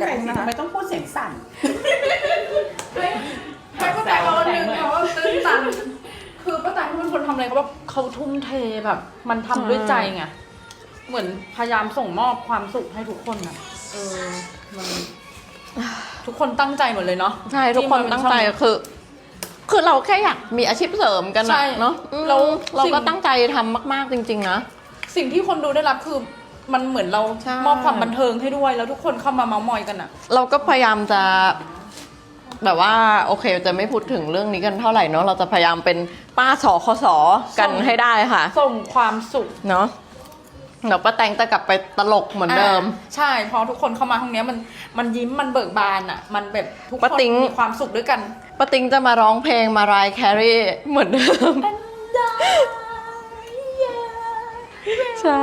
กับแปลกตรงสินะทำไมต้องพูดเสียงสั่นให้ป้าแต่เขาหนึ่งเขาตื้นตัน คือป้าแต่เขาเป็นคนทำอะไรเขาแบบเขาทุ่มเทแบบ มันทำด้วยใจไง เหมือนพยายามส่งมอบความสุขให้ทุกคนอะ เออ มัน ทุกคนตั้งใจหมดเลยเนาะใช่ทุกคนที่มาเป็ตั้งช่อใจคือ คือเราแค่อยากมีอาชีพเสริมกันใช่นะเนาะอืมเราเราสิ่ง ก็ตั้งใจทำมาก ๆจริง ๆ นะ สิ่งที่คนดูได้รับคือ มันเหมือนเราใช่ มอบความบันเทิงให้ด้วย แล้วทุกคนเข้ามาเมาส์มอยกันอะเราก็พยายามจะแบบว่าโอเคจะไม่พูดถึงเรื่องนี้กันเท่าไหร่เนาะเราจะพยายามเป็นป้าสอคสกันส่งให้ได้ค่ะ ส่งความสุขเนาะเดี๋ยวป้าแตงจะกลับไปตลกเหมือนเดิมอ่าใช่เพอทุกคนเข้ามาห้องเนี้ยมันมันยิ้มมันเบิกบานอะมันแบบทุกคป้านติ๊ง มีความสุขด้วยกัน ป้าติงจะมาร้องเพลงมารายแครีเหมือนเดิม ใช่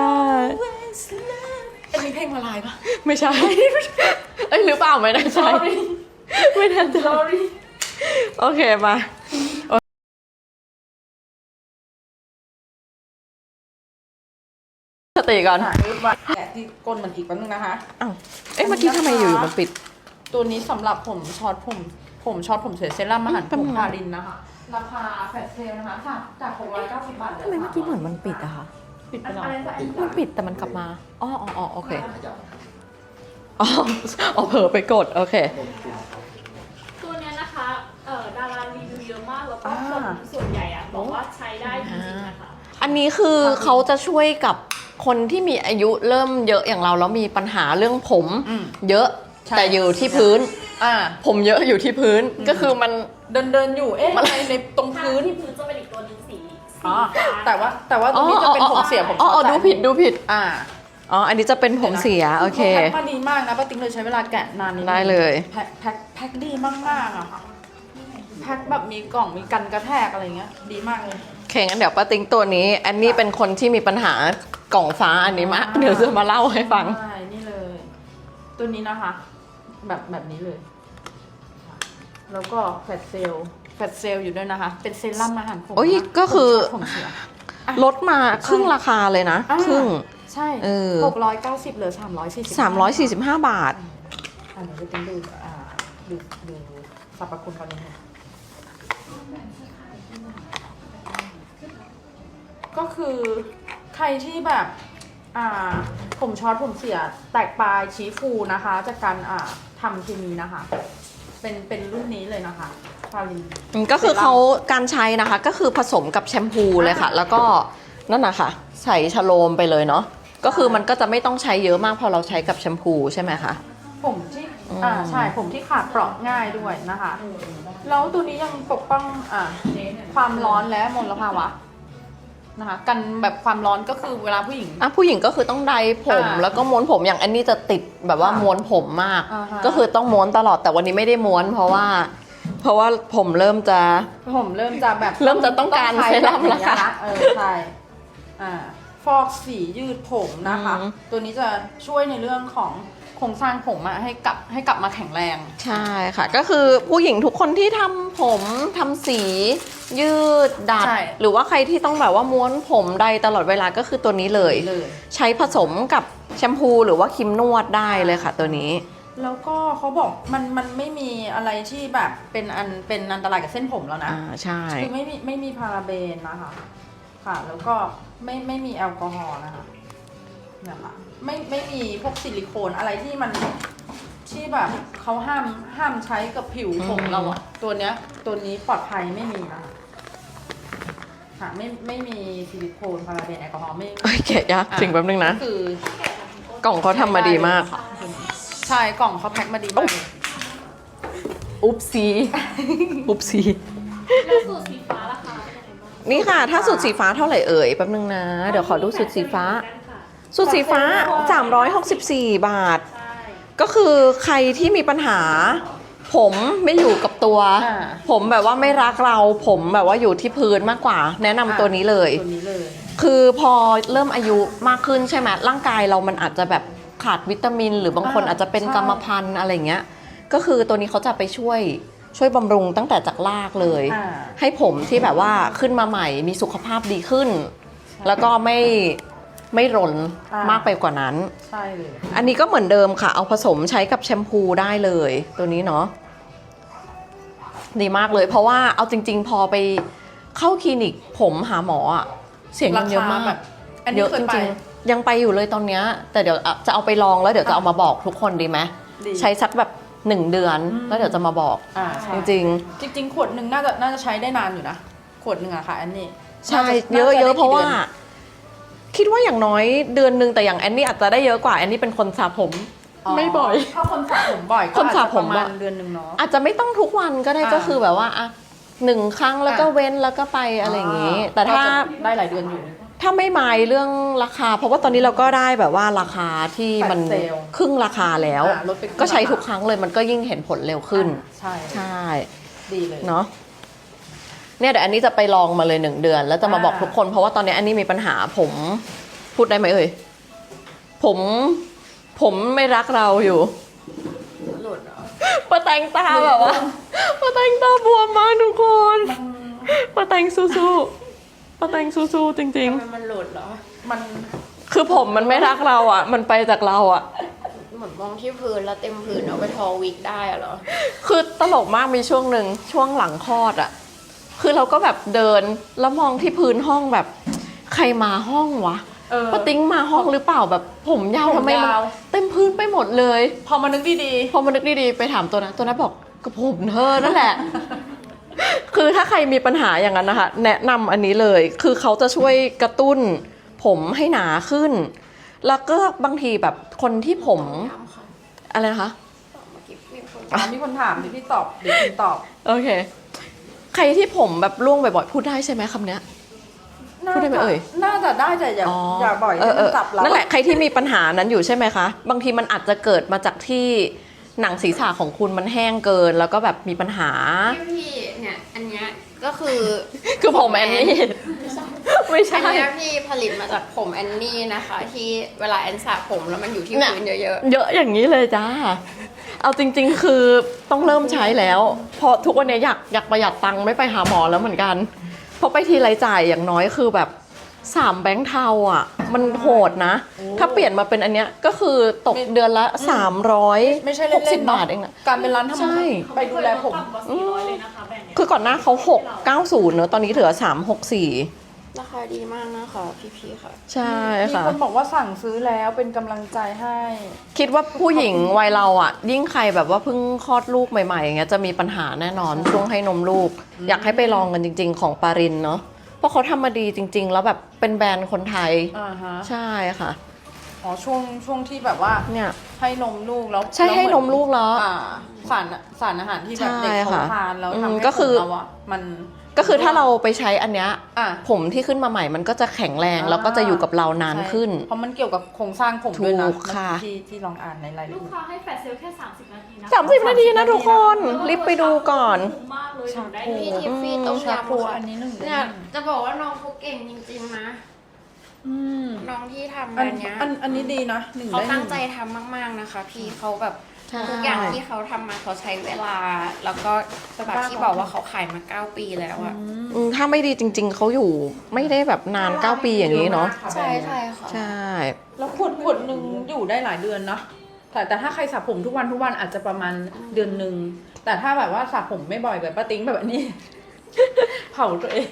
อันนี้เพลงมาลายปะไม่ใช่ เอ้ยหรือเปล่าไม่แน่ใจ Sorry ไม่แน่ใจ Sorry โอเคมาสติก่อนหารูปไว้แกะที่ก้นมันอีกแป๊บนึงนะคะ อ้าวเอ๊ะเมื่อกี้ทำไมอยู่ๆมันปิด ตัวนี้สำหรับผมช็อตผม ผมช็อตผมเสียเซรั่มอาหารแป๊บผนึมงนะพาลินนะคะ ราคาแฟลชเซลนะคะจากจาก690บาทเหลืทำไมเมื่อกี้เหมือนมันปิดอะคะ ปิดไปแล้วมันปิดแต่มันกลับมาอ๋ออ๋ออ๋อโอเคอ๋ออ๋อเผลอไปกด โอเค ตัวเนี้ยนะคะเอ่อดารารีวิวเยอะมากแล้วก็คนส่วนใหญ่อะบอกว่าใช้ได้จริงๆนะคะอันนี้คือเขาจะช่วยกับคนที่มีอายุเริ่มเยอะอย่างเราแล้วมีปัญหาเรื่องผมอืมเยอะใช่แต่อยู่ที่พื้นอ่าผมเยอะอยู่ที่พื้นก็คือมันเดินเดินอยู่เอ๊ะอะไรในตรงพื้พื้นนที่พื้นจ อ๋อฟ้าแต่ว่าแต่ว่าตรงนี้จะเป็นผมเสียผมอ๋ออ๋อช็ตดูผิดดูผิดอ่าอ๋อ อันนี้จะเป็นผมเสีย โอเคแพ็คมาดีมากนะป้าติ๊งเลยใช้เวลาแกะนานนิดนึงได้เลยแพ็คแพ็คแพ็คดีมากๆอะค่ะแพ็คแบบมีกล่องมีกันกระแทกอะไรเงี้ย ดีมากเลยโอเคงั้นเดี๋ยวป้าติงตัวนี้ อันนี้เป็นคนที่มีปัญหากล่องฟ้าอันนี้มากอ่าเดี๋ยวจะมาเล่าให้ฟังใช่นี่เลย ตัวนี้นะคะ แบบแบบนี้เลยค่ะแล้วก็แฟตเซล แฟตเซลอยู่ด้วยนะคะ เป็นเซรั่มอาหารผมโอ้ยนะก็คือ ผมเสียลดมาครึ่งราคาเลยนะ อ่าครึ่ง ใช่เออ หกร้อยเก้าสิบเหลือสามร้อยสี่สิบ345 บาท อันนี้จะเป็นดูอ่าดูดูสรรพคุณเขานิดนึงก็คือใครที่แบบอ่าผมช็อตผมเสียแตกปลายชี้ฟูนะคะ จากการอ่าทำเคมีนะคะ เป็นเป็นรุ่นนี้เลยนะคะ ฟาลินก็คือเขาการใช้นะคะก็คือผสมกับแชมพูเลยค่ะ แล้วก็นั่นนะคะใส่ชะโลมไปเลยเนาะก็คือมันก็จะไม่ต้องใช้เยอะมากพอเราใช้กับแชมพูใช่ไหมคะ ผมที่อืมอ่าใช่ผมที่ขาดเปราะง่ายด้วยนะคะ แล้วตัวนี้ยังปกป้องอ่าความร้อนและมลภาวะนะคะกันแบบความร้อนก็คือเวลาผู้หญิง อะผู้หญิงก็คือต้องไดผมอ่าแล้วก็ม้วนผมอย่างอันนี้จะติดแบบว่าค่ะม้วนผมมาก อ่าฮะ ก็คือต้องม้วนตลอดแต่วันนี้ไม่ได้ม้วน เพราะว่า เพราะว่าผมเริ่มจะ ผมเริ่มจะแบบเริ่มจะต้องการใช้เซรั่มแล้วค่ะบบนี้นเออใช่อ่าฟอกสียืดผมนะคะ อืม ตัวนี้จะช่วยในเรื่องของโครงสร้างผมอะให้กลับให้กลับมาแข็งแรง ใช่ค่ะ ก็คือผู้หญิงทุกคนที่ทำผมทำสี ยืดดัด ใช่ หรือว่าใครที่ต้องแบบว่าม้วนผมใดตลอดเวลาก็คือตัวนี้เลย เลย ใช้ผสมกับแชมพูหรือว่าครีมนวดได้เลยค่ะตัวนี้ แล้วก็เขาบอกมันมันไม่มีอะไรที่แบบเป็นอันเป็นอันตรายกับเส้นผมแล้วนะอ่าใช่ คือไม่มีไม่มีพาราเบนนะคะ ค่ะ แล้วก็ไม่ไม่มีแอลกอฮอล์นะคะเนี่ยค่ะไม่ไม่มีพวกซิลิโคนอะไรที่มันที่แบบเขาห้ามห้ามใช้กับผิวผมเราอะตัวเนี้ย ตัวนี้ปลอดภัยไม่มีนะคะค่ะไม่ไม่มีซิลิโคนพาราเบนแอลกอฮอล์ไม่โอ้ยแกะยากจริงแป๊บนึงนะคือกล่องเขาทำมาดีมาก ใช่ กล่องเขาแพ็คมาดีมากเลยอุ๊บซีอุ๊บซี แล้วสูตรสีฟ้าราคาเป็นยังไงบ้างนี่ค่ะ ถ้าสูตรสีฟ้าเท่าไหร่เอ่ยแป๊บนึงนะ เดี๋ยวขอดูสูตรสีฟ้า สูตรสีฟ้า 364 บาท ใช่ ก็คือใครที่มีปัญหา ผมไม่อยู่กับตัว อ่า ผมแบบว่าไม่รักเราผมแบบว่าอยู่ที่พื้นมากกว่า แนะนำตัวนี้เลย ตัวนี้เลย คือพอเริ่มอายุมากขึ้นใช่ไหมร่างกายเรามันอาจจะแบบ ขาดวิตามิน หรือบางคนอ่าอาจจะเป็นใช่ กรรมพันธุ์อะไรเงี้ย ก็คือตัวนี้เขาจะไปช่วยช่วยบำรุงตั้งแต่จากรากเลย อ่า ให้ผมที่แบบว่าขึ้นมาใหม่มีสุขภาพดีขึ้น แล้วก็ไม่ไม่รนอ่าม มากไปกว่านั้น ใช่เลย อันนี้ก็เหมือนเดิมค่ะ เอาผสมใช้กับแชมพูได้เลย ตัวนี้เนาะดีมากเลย เพราะว่าเอาจริง ๆ พอไปเข้าคลินิกผมหาหมออะเสียเงินเยอะมากแบบอันเยนี้อะเคจยไปริงๆ ยังไปอยู่เลยตอนเนี้ยแต่เดี๋ยวอะจะเอาไปลองแล้วเดี๋ยวจะเอามาบอกทุกคนดีไหมดีใช้สักแบบหนึ่งเดือนอืมแล้วเดี๋ยวจะมาบอก อ่าจใช่ริงจริงๆ ขวดหนึ่งน่าจะน่าจะใช้ได้นานอยู่นะ ขวดหนึ่งอะค่ะอันนี้ๆใช่น่าจเยอะน่จเยอะได้เพราะว่ากี่ดือนคิดว่าอย่างน้อยเดือนหนึ่งแต่อย่างแอนนี่อาจจะได้เยอะกว่าแอนนี่เป็นคนสระผม ไม่บ่อยถ้าคนสระผมบ่อยก็คนสระผมอาจจประมาณอะเดือนหนึ่งเนาะ อาจจะไม่ต้องทุกวันก็ได้อ่าก็คือแบบว่าอะหนึ่งครั้งแล้วก็อะ เว้นแล้วก็ไปอะไรอย่างงี้ แต่ถ้า ก็จะได้หลายเดือนอยู่ ถ้าไม่หมายเรื่องราคา เพราะว่าตอนนี้เราก็ได้แบบว่าราคาที่มันแฟลชเซลล์ครึ่งราคาแล้ว อะลดไปครึ่งก็ใช้ทุกราคาครั้งเลยมันก็ยิ่งเห็นผลเร็วขึ้นใช่ใช่ดีเลย เนาะเนี่ยเดี๋ยวอันนี้จะไปลองมาเลยหนึ่งเดือน แล้วจะมาบอกอ่าทุกคน เพราะว่าตอนนี้อันนี้มีปัญหาผมพูดได้ไหมเอ่ยผมผมไม่รักเราอยู่ หลุดเหรอปะแตงตาแบบว่าปะแตงตาบวมมากทุกคนปะแตงสู้ๆ ปะแตงสู้ๆจริง ทำไมมันหลุดเหรอ มันๆ คือผมมันไม่รักเราอะ มันไปจากเราอะ เหมือนมองที่พื้นแล้วเต็มพื้นเอาไปทอวิกได้อะเหรอ คือตลกมากมีช่วงหนึ่งช่วงหลังคลอดอะคือเราก็แบบเดินแล้วมองที่พื้นห้องแบบ ใครมาห้องวะเออ ป้าติ้งมาห้องหรือเปล่าแบบ ผมยาวผมทำไมมันยาว เต็มพื้นไปหมดเลย พอมานึกดีพอมานึกดีๆไปถามตัวนะตัวนั้นบอกก็ผมเธอนั่นแหละ คือถ้าใครมีปัญหาอย่างนั้นนะคะ แนะนำอันนี้เลย คือเขาจะช่วยกระตุ้น ผมให้หนาขึ้น แล้วก็บางทีแบบคนที่ผมถามค่ะอะไรนะคะเมื่อกี้มีคนๆอะมีคนถามดิพี่ตอบเดี๋ยวคุณตอบ โอเค ใครที่ผมแบบร่วงบ่อยๆ พูดได้ใช่ไหมคำเนี้ย พูดได้ไหมเอ่ย น่าจะได้แต่อย่าอย่าบ่อยเอให้อเอมันอจับเรานั่นแหละใครที่มีปัญหานั้นอยู่ใช่ไหมคะ บางทีมันอาจจะเกิดมาจากที่ หนังศีรษะของคุณมันแห้งเกินแล้วก็แบบมีปัญหา พี่พี่เนี่ยอันเนี้ยก็คือคือผมแอนนี่ไม่อัใช่นเนี้ยพี่ผลิตมาจากผมแอนนี่นะคะ ที่เวลาแอนสระผมแล้วมันอยู่ที่พื้นเยอะเยอะอย่างนี้เลยจ้า เอาจริง ๆ คือต้องเริ่มใช้แล้ว เพราะทุกวันนี้อยากอยากประหยัดตังค์ไม่ไปหาหมอแล้วเหมือนกันเพราะไปทีไรจ่ายอย่างน้อยคือแบบ สามแบงค์เทาอะ มันโหดนะ ถ้าเปลี่ยนมาเป็นอันเนี้ยก็คือตกเดือนละ 300ไม่ใช่หเล่กสิบนๆเนาะบาทเองนะ การเป็นร้านทำใช่ ไปดูแลผม ต่ำกว่าสี่ร้อยเลยนะคะแบรนด์เนี้ยคือก่อนหน้าเขา 690 เนอะตอนนี้เหลือ 364ๆราคาดีมากนะคะพี่พี่ๆค่ะ ใช่มีค่ะ คนบอกว่าสั่งซื้อแล้วเป็นกำลังใจให้ คิดว่าผู้หญิงวัยเราอะ ยิ่งใครแบบว่าเพิ่งคลอดลูกใหม่ๆอย่างเงี้ยจะมีปัญหาแน่นอนช่วงให้นมลูก อยากให้ไปลองกันจริง ๆ ของปารินเนาะเพ ราะเขาทำมาดีจริง ๆ แล้วแบบเป็นแบรนด์คนไทย อ่าฮะ ใช่ค่ะ อ๋อช่วงช่วงที่แบบว่าเนี่ย ให้นมลูกแล้วใช่แล้วให้เอนมลูกแล้ว อ่าสารสารอาหารที่แบบเด็กใช่เขาค่ะทานแล้วอืมทำให้ก็คือ ผมเราอะมัน ก็คือถ้าเราไปใช้อันเนี้ยอะผมที่ขึ้นมาใหม่มันก็จะแข็งแรงแล้วก็จะอยู่กับเรานานขึ้นใช่เพราะมันเกี่ยวกับโครงสร้างผมด้วยนะถูกค่ะ ที่ที่ลองอ่านในรายละลูกเอียด ค้าให้แฟลชเซลลแค่ 30 นาทีนะสามสิบนาทีนะทุกคน รีบไปดูก่อน คุ้มมากเลยหนูได้ พี่ทิฟฟี่ต้มชายำพูค่ะอันนี้หนึ่งเนี่ยจะบอกว่าน้องเขาเก่งจริงๆนะ อืมน้องที่ทำอัอันนเนี้ยอันอันนี้ดีนะหนึ่งเขาได้หตั้งนึ่ง ใจทำมาก ๆนะคะ พี่เขาแบบใช่ ทุกอย่างที่เขาทำมาเขาใช้เวลา แล้วก็แบบที่บอกว่าเขาขายมาเก้าปีแล้วอะอืมถ้าไม่ดีจริง ๆ เขาอยู่ไม่ได้แบบนาน 9 ปีอย่างนี้เนาะใช่ใช่ค่ะ ใช่ แล้วขวดขวดหนึ่งอยู่ได้หลายเดือนเนาะแต่แต่ถ้าใครสระผมทุกวันทุกวันอาจจะประมาณเดือนหนึ่งแต่ถ้าแบบว่าสระผมไม่บ่อยแบบป้าติ้งแบบอันนี้ เผาตัวเอง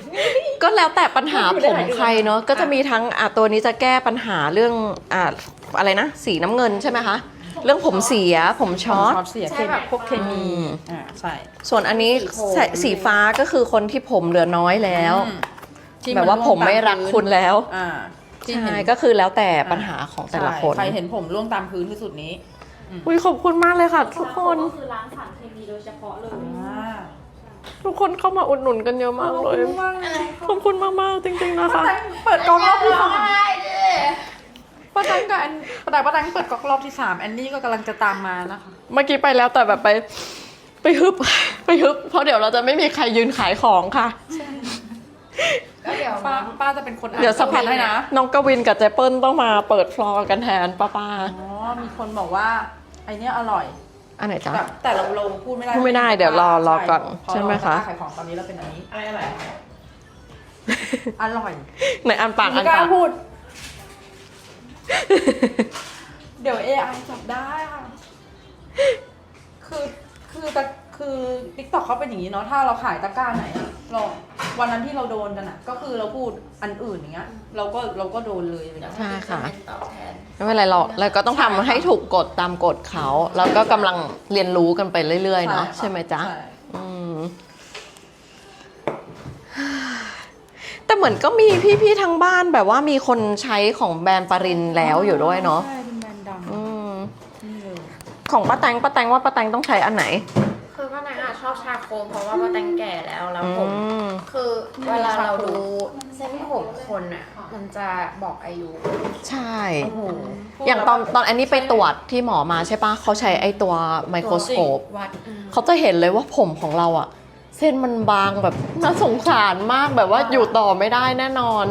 ก็แล้วแต่ปัญหาอยู่ผได้มหลายเดือนใครเนาะอะก็จะมีทั้งอะตัวนี้จะแก้ปัญหาเรื่องอะอะไรนะ สีน้ำเงินใช่ไหมคะ เรื่องผมเสียผมช็อตช็อตเสียใช่เคแบแบบบพวกเคมีอืมอ่าใช่ ส่วนอันนี้สีโทนใส่สีฟ้าก็คือคนที่ผมเหลือน้อยแล้วอืมที่แบบว่าผมไม่รักคุณแล้ว อ่าที่ใช่เห็นก็คือแล้วแต่ปัญหาของแต่ละคน ใช่ใครเห็นผมร่วงตามพื้นที่สุดนี้ อุ้ยขอบคุณมากเลยค่ะ ทุกคน ก็คือล้างสารเคมีโดยเฉพาะเลย อ่า ทุกคนเข้ามาอุดหนุนกันเยอะมากเลยขอบคุณมากๆจริงๆนะคะ เปิดกล้องรอบที่สามได้ดิป้าแตงกับแอนแต่ป้าแตงเปิดกล้องรอบที่สามแอนนี่ก็กำลังจะตามมานะคะ เมื่อกี้ไปแล้วแต่แบบไป ไปฮึบ ไปฮึบ เพราะเดี๋ยวเราจะไม่มีใครยืนขายของค่ะ ก็เดี๋ยวป้าป้าจะเป็นคนอ่านเดี๋ยวสักพักให้นะน้องกวินกับเจเปิลต้องมาเปิดฟลอร์กันแทนป้าป้าอ๋อมีคนบอกว่าไอเนี้ยอร่อย อันไหนจ๊ะแบบแต่เราเราพูดไม่ได้พูดไม่ได้เดี๋ยวรอรอก่อนเพราใช่ไหมคะเราขายของตอนนี้เราเป็นอันนี้อะไรอะไรอร่อยไหนอันปากอัไม่นกล้าปาก พูด เดี๋ยว AI จับได้ค่ะ คือ คือแต่ คือทิกตอกเขาเป็นอย่างนี้เนาะถ้าเราขายตะกร้าไหนอะเราวันนั้นที่เราโดนกันอะก็คือเราพูดอันอื่นอย่างเงี้ย เราก็เราก็โดนเลยอะไรเงี้ยใช่ค่ะ เป็นตอบแทน ไม่เป็นไรเราเราก็ต้องทำให้ถูกกฎตามกฎเขาแล้วก็กำลังเรียนรู้กันไปเรื่อยๆเนาะค่ะใช่ไหมจ๊ะ ใช่อืม แต่เหมือนก็มีพี่ๆทางบ้านแบบว่ามีคนใช้ของแบรนด์ปารินแล้วอยู่ด้วยเนาะใช่เป็นแบรนด์ดังอืม นี่เลยของป้าแตงป้าแตงว่าป้าแตงต้องใช้อันไหนคื อป้าแตงอะชอบชาโคมเพราะว่าป้าแตงแก่แล้วแล้วอืผมมคือเวลาเราดูเส้นผมคนอะ มันจะบอกอายุใช่ โอ้โหอย่างตอนตอนอันนี้ไปตรวจที่หมอมาใช่ปะเขาใช้ไอตัวไมโครสโคป วัดอืม เขาจะเห็นเลยว่าผมของเราอะเส้นมันบางแบบน่าสงสารมากแบบว่าอยู่ต่อไม่ได้แน่นอน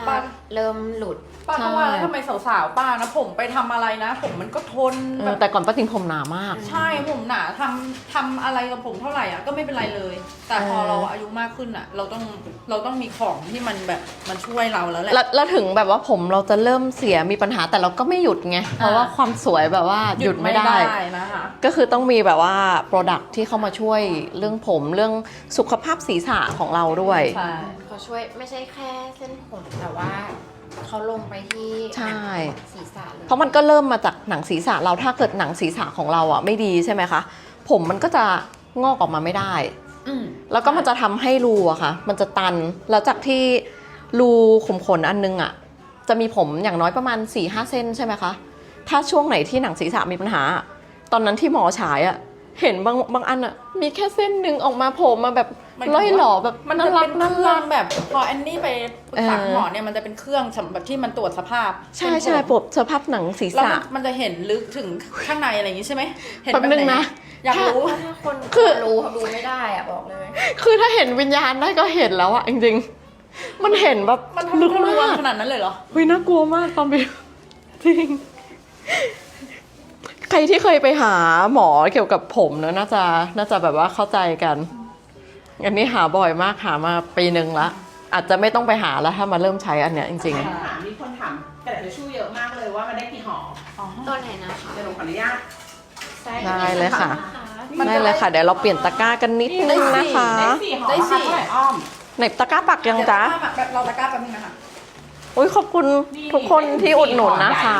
ลากเริ่มหลุด ป้าก็ว่าแล้วทำไมสาวๆป้านะ ผมไปทำอะไรนะ ผมมันก็ทนเอแบอบแต่ก่อนป้าติงผมหนามาก ใช่ผมหนาทำทำอะไรกับผมเท่าไหร่อะก็ไม่เป็นไรเลย แต่พอเออ เราอายุมากขึ้นอะ เราต้องเราต้องมีของที่มันแบบมันช่วยเราแล้วแหละ แล้วแล้วถึงแบบว่าผมเราจะเริ่มเสียมีปัญหาแต่เราก็ไม่หยุดไง เพราะว่าความสวยแบบว่าหยุดไม่ได้ นะคะ ก็คือต้องมีแบบว่า Product ที่เข้ามาช่วยเรื่องผมเรื่องสุขภาพศีรษะของเราด้วย ใช่ เขาช่วยไม่ใช่แค่เส้นผมแต่ว่า เขาลงไปที่ใช่หนังศีรษะเลยเพราะมันก็เริ่มมาจากหนังศีรษะเราถ้าเกิดหนังศีรษะของเราอะไม่ดีใช่ไหมคะ ผมมันก็จะงอกออกมาไม่ได้ อืมแล้วก็มันจะทำให้รูอะค่ะ มันจะตัน แล้วจากที่รูขุมขนอันนึงอะจะมีผมอย่างน้อยประมาณ4ี่ห้าเส้นใช่ไหมคะ ถ้าช่วงไหนที่หนังศีรษะมีปัญหา ตอนนั้นที่หมอฉายอะเห็นบางบางอันอะมีแค่เส้นหนึ่งออกมาโผล่มาแบบ มันล่อยหล่อแบบมันน่าจะรัเป็กนน่าเครื่อรังก แบบพอแอนนี่ไปปรึกษาเออหมอเนี่ยมันจะเป็นเครื่องสำหรับที่มันตรวจสภาพใช่เป็นใช่ผมปวดสภาพหนังศีรแล้วษะ มันมันจะเห็นลึกถึงข้างในอะไรอย่างงี้ใช่ไหมเห็นแป๊บนึงไหนะ อยากรู้ ถ้าคนคือ รู้เขาดูไม่ได้อะบอกเลย คือถ้าเห็นวิญญาณได้ก็เห็นแล้วอะจริงๆ มันเห็นแบบมันลึลึกกมาก ขนาดนั้นเลยเหรอ เฮ้ยน่ากลัวมากตอนไปจริง ใครที่เคยไปหาหมอเกี่ยวกับผมเนอะน่าจะน่าจะแบบว่าเข้าใจกัน อันนี้หาบ่อยมากหามาปีหนึ่งละ อาจจะไม่ต้องไปหาแล้วถ้ามาเริ่มใช้อันเนี้ยจริงค่ะถามมีคนถามกระดาษทิชชู่เยอะมากเลยว่ามันได้กี่ห่ออ๋อตัวไหนนะคะเดี๋ยวหนูขออนุญาตๆได้เลยค่ะมันได้เลยค่ะ เดี๋ยวเราเปลี่ยนตะกร้ากันนิดนึงนะคะ ได้สี่ห่อได้สี่ค่ะเท่าไหร่อ้อมไหนตะกร้าปักยังจ๊ะเดี๋ยวแบบเราตะกร้าแป๊บนึงนะคะ อุ้ยขอบคุณทุกคนที่อุดหนุนนะคะ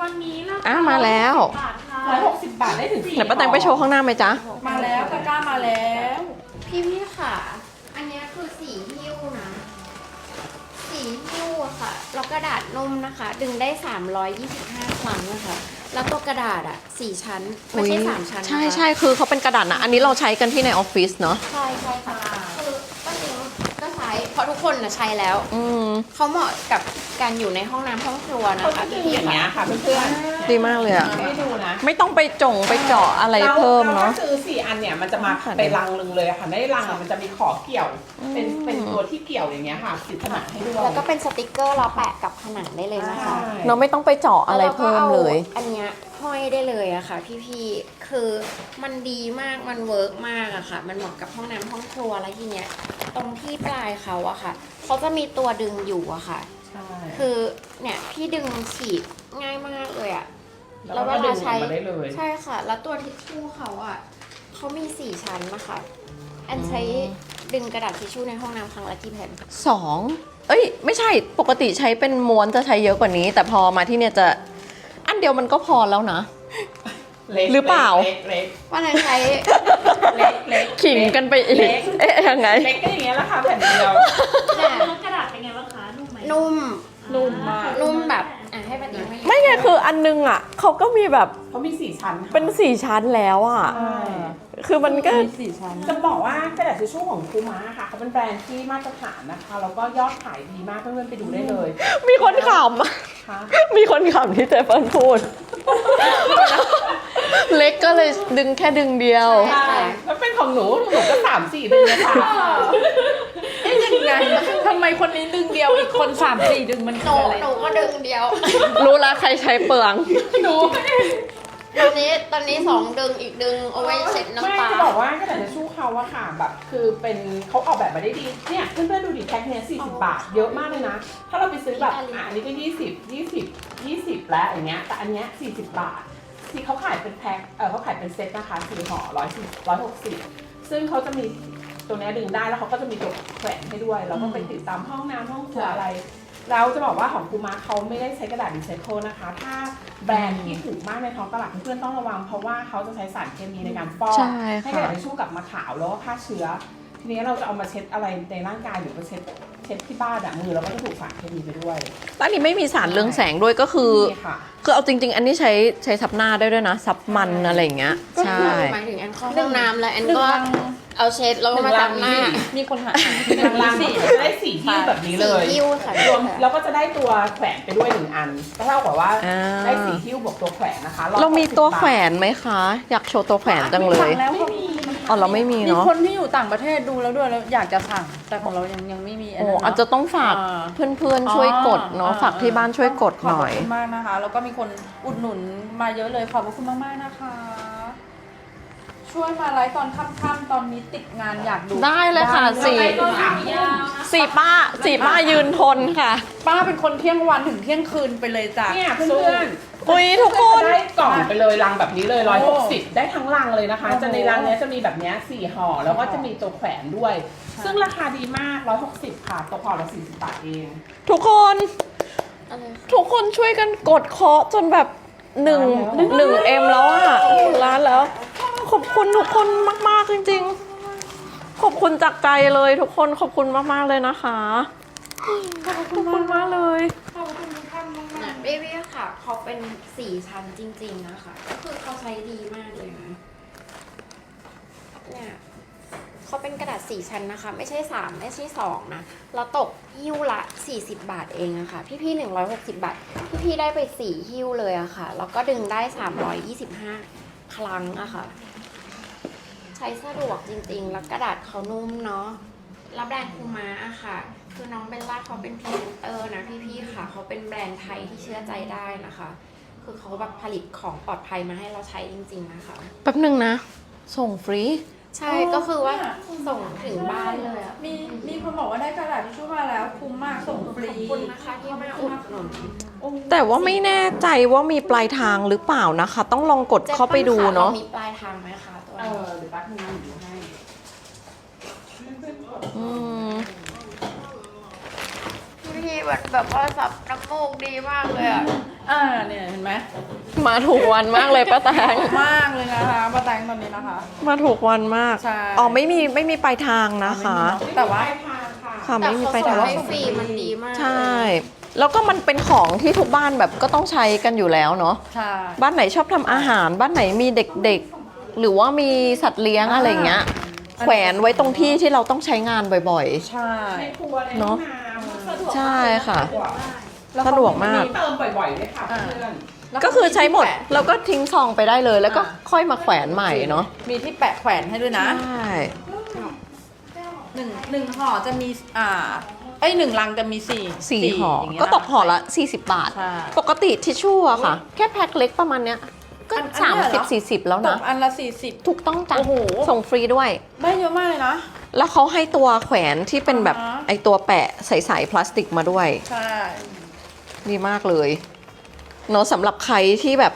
วันนี้นะอะมาแล้วบาทค่ะ ร้อยหกสิบบาทได้ถึงสี่เดี๋ยวป้าแตงไปโชว์ข้างหน้าไหมจ๊ะ มาแล้วตะกร้ามาแล้วพี่พี่ค่ะ อันเนี้ยคือสีหิ้วนะ สีหิ้วอะค่ะ แล้วกระดาษนุ่มนะคะ ดึงได้ 325 ครั้งนะคะ แล้วตัวกระดาษอะสี่ชั้น ไม่ใช่อุ๊ยสามชั้นนะคะใช่ใช่คือเขาเป็นกระดาษนะ อันนี้เราใช้กันที่ในออฟฟิศเนาะ ใช่ใช่ค่ะ คือป้าติงก็ใช้ เพราะทุก คนนะใช้แล้ว อืมเขาเหมาะกับการอยู่ในห้องน้ำห้องครัวนะเขาคะจะดึพี่งพี่อย่างเงี้ยค่ะค่ะเพื่อนดีมากเลยอะๆให้ดูนะไม่ต้องไปจงไปเจาะอะไรเพิ่มเนาะรถ้ซื้อสี่อันเนี่ยมันจะมาค่ะไปรังนึงเลยอะค่ะในรังอะมันจะมีขอเกี่ยว เป็นเป็นตัวที่เกี่ยวอย่างเงี้ยค่ะติดผนังให้ด้วยแล้วก็เป็นสติกเกอร์เราแปะกับผนังได้เลยนะคะใช่ เราไม่ต้องไปเจาะอะไรเพิ่มเลยแวราก็อาอันเนี้ย ห้อยได้เลยอะค่ะ พี่ๆ คือมันดีมาก มันเวิร์กมากอะค่ะ มันเหมาะกับห้องน้ำห้องครัวแล้วทีเนี้ย ตรงที่ปลายเขาอะค่ะ เขาจะมีตัวดึงอยู่อะค่ะ ใช่คือเนี่ยพี่ดึงฉีกง่ายมากเลยอะ แล้วก็ดึงออกมาได้เลย ใช่ค่ะ แล้วตัวทิชชู่เขาอะเขามีสี่ชั้นนะคะอันใช้ดึงกระดาษทิชชู่ในห้องน้ำครั้งละกี่แผ่น สองเอ้ย ไม่ใช่ ปกติใช้เป็นม้วนจะใช้เยอะกว่านี้ แต่พอมาที่เนี่ยจะอัน เดียวมันก็พอแล้วนะเล็กหรือเปล่า เล็กเล็กว่านั้นใช้ เล็กเล็กขิงกันไปอีก เอ๊ะยังไง เล็กก็อย่างเงี้ยแหละค่ะแผ่นเดียวเนี่ยเนื้อกระดาษเป็นไงบ้างคะ นุ่มไหมนุ่ม นุ่มมาก นุ่มแบบอะให้ปฏิให้ไม่ไงคืออันนึงอะเขาก็มีแบบเขามีสี่ชั้นค่ะเป็นสี่ชั้นแล้วอะ ใช่ คือมันก็ มีสี่ชั้น จะบอกว่ากระดาษทิชชู่ของคูม้าค่ะเขาเป็นแบรนด์ที่มาตรฐานนะคะแล้วก็ยอดขายดีมากเพื่อนๆไปดูได้เลยมีคนขำอะค่ะมีคนขำที่เจเฟิร์นพูด เล็กก็เลยดึงแค่ดึงเดียว ใช่ แล้วเป็นของหนูหนูก็สามสี่เดือนนะคะเอ๊ะยังไงทำไมคนนี้ดึงเดียวอีกคนสามสี่ดึงมันหคืนูออะไรหนูก็ดึงเดียว รู้แล้วใครใช้เปลือง หนู ตอนนี้ตอนนี้สองดึงอีกดึงเอาไว้เช็ดน้ำตา ไม่จะบอกว่ากระดาษทิชชู่เขาอะค่ะแบบคือเป็นเขาออกแบบมาได้ดีเนี่ยเพื่อนๆดูดิแพ็คเนี้ย40บาท เยอะมากเลยนะ ถ้าเราไปซื้อแบบอะอันนี้ก็20 20 20แล้วอย่างเงี้ยแต่อันเนี้ย40บาท ที่เขาขายเป็นแพ็คเออเขาขายเป็นเซ็ตนะคะสี่ห่อ140 160ซึ่งเขาจะมีตัวเนี้ยดึงได้แล้วเขาก็จะมีตัวแขวนให้ด้วยแล้วก็ไปติดตามห้องน้ำห้องครัวอะไร แล้วจะบอกว่าของคูมาเขาไม่ได้ใช้กระดาษรีไซเคิลนะคะ ถ้าแบรนด์ที่ถูกมากในท้องตลาดเพื่อนๆต้องระวัง เพราะว่าเขาจะใช้สารเคมีในการฟอกใช่ให้ค่ะ กระดาษทิชชู่กลับมาขาวแล้วก็ฆ่าเชื้อ ทีนี้เราจะเอามาเช็ดอะไรในร่างกายหรือว่าเช็ดเช็ดที่บ้านอะมือเราก็จะถูกสารเคมีไปด้วยแล้วอันนี้ไม่มีสารเรืองแสงด้วยก็คือ นี่ค่ะ คือเอาจริง ๆ อันนี้ใช้ใช้ซับหน้าได้ด้วยนะซับมันอะไรอย่างเงี้ยก็ใช่คือหมายถึงแอนเข้าห้องน้ำแล้วแอนหนึ่งก็ลัง เอาเช็ดแล้วก็มาซับหน้า มีคนหาหนึ่งลังสี่จะได้สี่ที่แบบนี้เลสียหิ้วค่ะ รวมแล้วก็จะได้ตัวแขวนไปด้วยหนึ่งอันก็เท่ากับว่าอ่า ได้สี่หิ้วบวกตัวแขวนนะคะเรามีตัว160แขวนไหมคะ อยากโชว์ตัวแขวนจังเลยสั่งแล้วไม่มีอ๋อเราไม่มีมีเนาะคนที่อยู่ต่างประเทศดูแล้วด้วยแล้วอยากจะสั่ง แต่ของเรายังยังไม่มีนโอ้นั้นเนอาจจะต้องฝากอ่าเพื่อนๆช่วยกดเนาะอ๋อฝากที่บ้านช่วยกดหน่อย ขอบคุณมากนะคะ แล้วก็มีคนอุดหนุนมาเยอะเลยขอบพระคุณมากๆนะคะ ช่วยมาไลฟ์ตอนค่ำๆตอนนี้ติดงานอยากดูได้เลยค่ะได้สี่ก็ถามยาวนะสี่ป้าสี่ป้ายืนทนค่ะ ป้าเป็นคนเที่ยงวันถึงเที่ยงคืนไปเลยจ้ะเนี่ยเพื่อนๆอุ้ยทุกคนได้กล่องไปเลยรังแบบนี้เลยโอ้160ได้ทั้งรังเลยนะคะโอ้โหจะในรังเนี้ยจะมีแบบเนี้ยสี่ห่อแล้วก็จะมีตัวแขวนด้วย ซึ่งราคาดีมาก160ค่ะตกห่อละ40บาทเอง ทุกคนอะไรคะทุกคนช่วยกันกดเคาะจนแบบหนึ่งหนึ่งเอ็มแล้วอะล้านแล้ว ขอบคุณทุกคนมาก ๆ จริง ๆ ขอบคุณจากใจเลยทุกคนขอบคุณมาก ๆ เลยนะคะ ขอบคุณมากเลยเนี่ยเบบี้ค่ะเขาเป็นสี่ชั้นจริง ๆ นะคะ ก็คือเขาใช้ดีมากเลยนะเนี่ยเขาเป็นกระดาษสี่ชั้นนะคะ ไม่ใช่สามไม่ใช่สองนะแล้วตกหิ้วละ 40 บาทเองอะค่ะ พี่ๆ160 บาท พี่ๆได้ไปสี่หิ้วเลยอะค่ะ แล้วก็ดึงได้ 325 ครั้งอะค่ะใช้สะดวกจริงๆ แล้วกระดาษเขานุ่มเนาะแล้วแบรนด์คูมาอะค่ะ คือน้องเบลล่าเขาเป็นพรีเซนเตอร์นะพี่ๆค่ะ เขาเป็นแบรนด์ไทยที่เชื่อใจได้นะคะ คือเขาแบบผลิตของปลอดภัยมาให้เราใช้จริง ๆนะคะ แป๊บหนึ่งนะ ส่งฟรี ใช่ก็คือว่าส่งถึงบ้านเลยอะมีมีคนบอกว่าได้กระดาษทิชชู่มาแล้วคุ้มมากส่งฟรีขอบคุณนะคะที่มาอุดหนุนแต่ว่าไม่แน่ใจว่ามีปลายทางหรือเปล่านะคะ ต้องลองกดเข้าไปดูเนาะรมีปลายทางไหมคะตัว เอนี้อเดี๋ยวแป๊บนึงนะหนูให้อืมพี่ๆแบบแบบว่าสับน้ำมูกดีมากเลยอะอ่าเนี่ยเห็นไหมมาถูกวันมากเลยป้าแตง มากเลยนะคะป้าแตงตอนนี้นะคะ มาถูกวันมาก ใช่ อ๋อไม่มีไม่มีปลายทางนะคะ แต่ว่าไม่มีปลยทางค่ะค่ะแต่ไม่มีเขาปลายส่งทาง ให้ฟรีมันดีมากใช่ แล้วก็มันเป็นของที่ทุกบ้านแบบก็ต้องใช้กันอยู่แล้วเนาะ ใช่ บ้านไหนชอบทำอาหาร บ้านไหนมีเด็กๆ หรือว่ามีสัตว์เลี้ยงอะไรอย่างเงี้ย แขวนไว้ตรงที่ที่เราต้องใช้งานบ่อย ใช่ในครัวในห้เนองอะน้ำๆใช่ค่ะแล้วสะดวกมาก เติมบ่อยๆด้วยค่ะอ่า เพื่อนแล้วก็คือใช้หมดแปะแล้วก็ทิ้งซองไปได้เลย แล้วก็อ่าค่อยมาแขวนใหม่เนาะมีที่แปะแขวนให้ด้วยนะใช่หนึ่งหนึ่งห่อจะมีอ่าไอยหนึ่งลังจะมีสี่สี่ห่ออย่างเงี้ยก็ตกห่อละน40 บาท ใช่ ปกติทิชชู่อะค่ะ แค่แพ็คเล็กประมาณเนี้ย ก็อันอันสามเนี้ยสิเหบรอสี่สิบแล้วตนะ กอันละสี่สิบ ถูกต้องจ้ะโอ้โห ส่งฟรีด้วย ได้เยอะมากเลยนะ แล้วเขาให้ตัวแขวนที่เป็นแบบอ่าฮะ ไอตัวแปะใสๆพลาสติกมาด้วย ใช่ ดีมากเลยเนาะสำหรับใครที่แบบ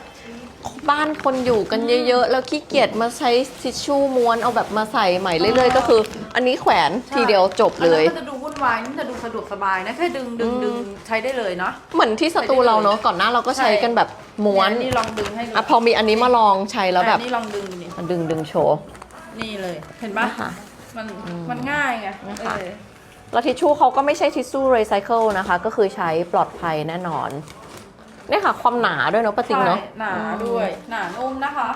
บ้านคนอยู่กันเยอะ ๆ แล้วขี้เกียจมาใช้ทิชชู่ม้วนเอาแบบมาใส่ใหม่เรื่อย ๆ ก็คือ อันนี้แขวนทีเดียวจบเลย อันนั้นมันจะดูวุ่ นวายนี่จะดูสะดวกสบายนะแค่ดึงดึงอืมดึงใช้ได้เลยเนาะ เหมือนที่สตูเราเนาะก่อนหน้าเราก็ใช้กันแบบม้วนเยนี่ลองดึงให้ดูอะพอมีอันนี้มาลองใช้แล้วแบบอะนี่ลองดึงดูนี่อะดึงดึงโชว์นี่เลย เห็นปะนะคะมันอืมมันง่ายไงนะคะเออแล้วทิชชู่เขาก็ไม่ใช่ทิชชู่รีไซเคิลนะคะ ก็คือใช้ปลอดภัยแน่นอนเนี่ยค่ะ ความหนาด้วยเนาะปะติงเนาะใช่หนาด้วย หนานุ่มนะคะ